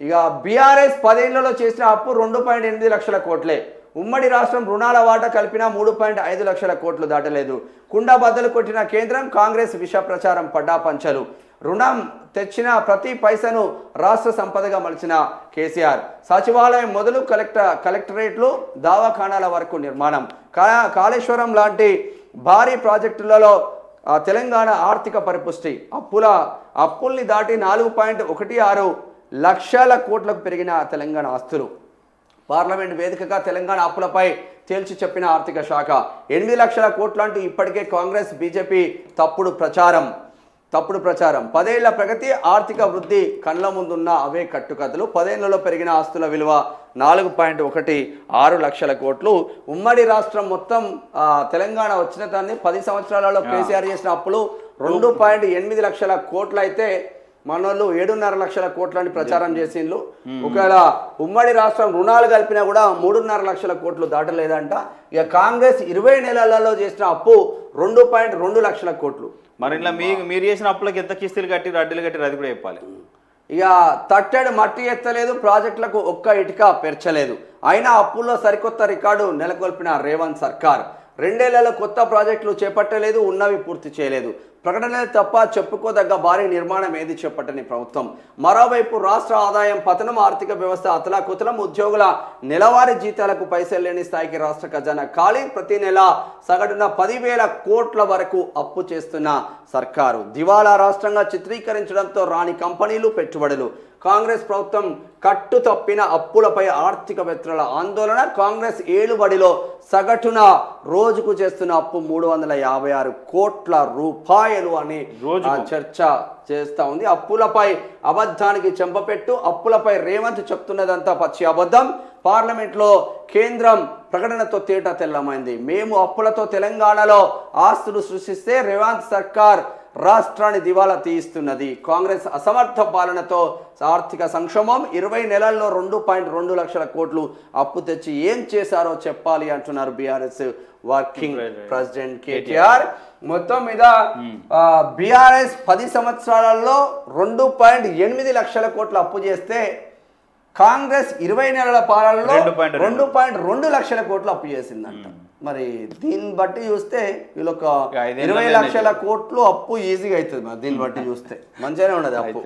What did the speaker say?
ఇక బీఆర్ఎస్ పదేళ్ళలో చేసిన అప్పు రెండు పాయింట్ ఎనిమిది లక్షల కోట్లే. ఉమ్మడి రాష్ట్రం రుణాల వాటా కలిపిన మూడు పాయింట్ ఐదు లక్షల కోట్లు దాటలేదు. కుండ బద్దలు కొట్టిన కేంద్రం కాంగ్రెస్ విష ప్రచారం పడ్డా పంచలు. రుణం తెచ్చిన ప్రతి పైసను రాష్ట్ర సంపదగా మలిచిన కేసీఆర్. సచివాలయం మొదలు కలెక్టర్ కలెక్టరేట్లు దావాఖానాల వరకు నిర్మాణం. కా- కాళేశ్వరం లాంటి భారీ ప్రాజెక్టులలో ఆ, తెలంగాణ ఆర్థిక పరిపుష్టి. అప్పుల అప్పుల్ని దాటి నాలుగు పాయింట్ ఒకటి ఆరు లక్షల కోట్లకు పెరిగిన తెలంగాణ ఆస్తులు. పార్లమెంట్ వేదికగా తెలంగాణ అప్పులపై తేల్చి చెప్పిన ఆర్థిక శాఖ. ఎనిమిది లక్షల కోట్లంటూ ఇప్పటికే కాంగ్రెస్ బీజేపీ తప్పుడు ప్రచారం. తప్పుడు ప్రచారం. పదేళ్ళ ప్రగతి ఆర్థిక వృద్ధి కళ్ళ ముందున్న అవే కట్టుకథలు. పదేళ్ళలో పెరిగిన ఆస్తుల విలువ నాలుగు పాయింట్ ఒకటి ఆరు లక్షల కోట్లు. ఉమ్మడి రాష్ట్రం మొత్తం తెలంగాణ వచ్చిన దాన్ని పది సంవత్సరాలలో కేసీఆర్ చేసిన అప్పులు రెండు పాయింట్ ఎనిమిది లక్షల కోట్లు అయితే మనోళ్ళు ఏడున్నర లక్షల కోట్లని ప్రచారం చేసిండ్రు ఒకవేళ ఉమ్మడి రాష్ట్రం రుణాలు కలిపినా కూడా మూడున్నర లక్షల కోట్లు దాటలేదంట. ఇక కాంగ్రెస్ ఇరవై నెలలలో చేసిన అప్పు రెండు పాయింట్ రెండు లక్షల కోట్లు. మరి ఇట్లా మీ మీరు చేసిన అప్పులకి ఎంత కిస్తీలు కట్టి అడ్డీలు కట్టి అది కూడా చెప్పాలి. ఇక తట్టెడు మట్టి ఎత్తలేదు ప్రాజెక్టులకు ఒక్క ఇటుక పెర్చలేదు. అయినా అప్పుల్లో సరికొత్త రికార్డు నెలకొల్పిన రేవంత్ సర్కార్. రెండేళ్ళలో కొత్త ప్రాజెక్టులు చేపట్టలేదు ఉన్నవి పూర్తి చేయలేదు. ప్రకటనలు తప్ప చెప్పుకోదగ్గ భారీ నిర్మాణం ఏది చేపట్టని ప్రభుత్వం. మరోవైపు రాష్ట్ర ఆదాయం పతనం ఆర్థిక వ్యవస్థ అతలాకుతలం ఉద్యోగుల నెలవారీ జీతాలకు పైసలు లేని స్థాయికి రాష్ట్ర ఖజానా ఖాళీ. ప్రతి నెల సగటున పదివేల కోట్ల వరకు అప్పు చేస్తున్న సర్కారు. దివాలా రాష్ట్రంగా చిత్రీకరించడంతో రాని కంపెనీలు పెట్టుబడులు. కాంగ్రెస్ ప్రభుత్వం కట్టు తప్పిన అప్పులపై ఆర్థికవేత్తల ఆందోళన. కాంగ్రెస్ ఏలుబడిలో సగటున రోజుకు చేస్తున్న అప్పు మూడు వందల యాభై ఆరు కోట్ల రూపాయలు. అని రోజుకు? ఆ చర్చ చేస్తా ఉంది. అప్పులపై అబద్ధానికి చెంపపెట్టు అప్పులపై రేవంత్ చెప్తున్నదంతా పచ్చి అబద్ధం. పార్లమెంట్లో కేంద్రం ప్రకటనతో తేట తెల్లమైంది. మేము అప్పులతో తెలంగాణలో ఆస్తులు సృష్టిస్తే రేవంత్ సర్కార్ రాష్ట్రాన్ని దివాలా తీయిస్తున్నది కాంగ్రెస్ అసమర్థ పాలనతో ఆర్థిక సంక్షోభం ఇరవై నెలల్లో రెండు పాయింట్ రెండు లక్షల కోట్లు అప్పు తెచ్చి ఏం చేశారో చెప్పాలి అంటున్నారు బీఆర్ఎస్ వర్కింగ్ ప్రెసిడెంట్. కేటీఆర్. మొత్తం మీద బీఆర్ఎస్ పది సంవత్సరాలలో రెండు పాయింట్ ఎనిమిది లక్షల కోట్ల అప్పు చేస్తే కాంగ్రెస్ ఇరవై నెలల పాలనలో రెండు పాయింట్ రెండు. లక్షల కోట్లు అప్పు చేసిందంట. మరి దీన్ని బట్టి చూస్తే వీళ్ళొక ఇరవై లక్షల కోట్లు అప్పు ఈజీగా అవుతుంది మరి దీన్ని బట్టి చూస్తే. మంచిగానే ఉండదు అప్పు.